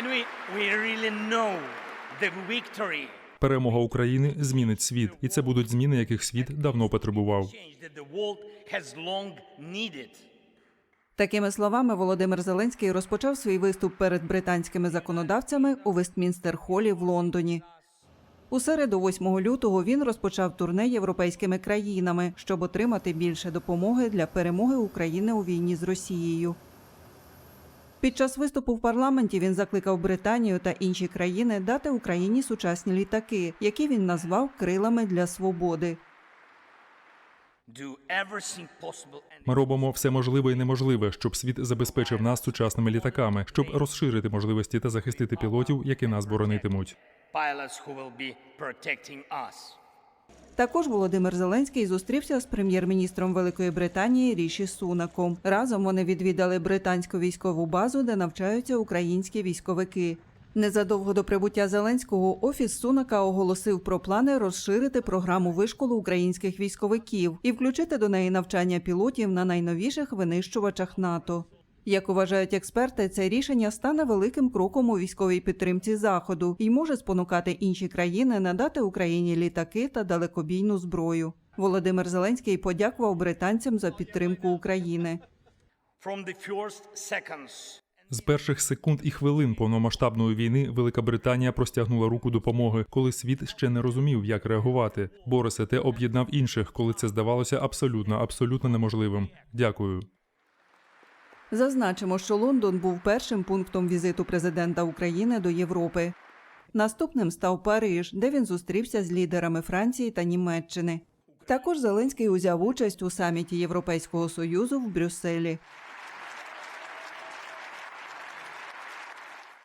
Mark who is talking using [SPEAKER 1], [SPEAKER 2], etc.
[SPEAKER 1] And we, we really know the victory
[SPEAKER 2] Перемога України змінить світ, і це будуть зміни, яких світ давно потребував.
[SPEAKER 3] Такими словами Володимир Зеленський розпочав свій виступ перед британськими законодавцями у Вестмінстер-холі в Лондоні. У середу, 8 лютого, він розпочав турне європейськими країнами, щоб отримати більше допомоги для перемоги України у війні з Росією. Під час виступу в парламенті він закликав Британію та інші країни дати Україні сучасні літаки, які він назвав крилами для свободи.
[SPEAKER 2] Ми робимо все можливе і неможливе, щоб світ забезпечив нас сучасними літаками, щоб розширити можливості та захистити пілотів, які нас боронитимуть.
[SPEAKER 3] Також Володимир Зеленський зустрівся з прем'єр-міністром Великої Британії Ріші Сунаком. Разом вони відвідали британську військову базу, де навчаються українські військовики. Незадовго до прибуття Зеленського офіс Сунака оголосив про плани розширити програму вишколу українських військовиків і включити до неї навчання пілотів на найновіших винищувачах НАТО. Як вважають експерти, це рішення стане великим кроком у військовій підтримці заходу і може спонукати інші країни надати Україні літаки та далекобійну зброю. Володимир Зеленський подякував британцям за підтримку України.
[SPEAKER 2] З перших секунд і хвилин повномасштабної війни Велика Британія простягнула руку допомоги, коли світ ще не розумів, як реагувати. Борисе, те об'єднав інших, коли це здавалося абсолютно, абсолютно неможливим. Дякую.
[SPEAKER 3] Зазначимо, що Лондон був першим пунктом візиту президента України до Європи. Наступним став Париж, де він зустрівся з лідерами Франції та Німеччини. Також Зеленський узяв участь у саміті Європейського союзу в Брюсселі.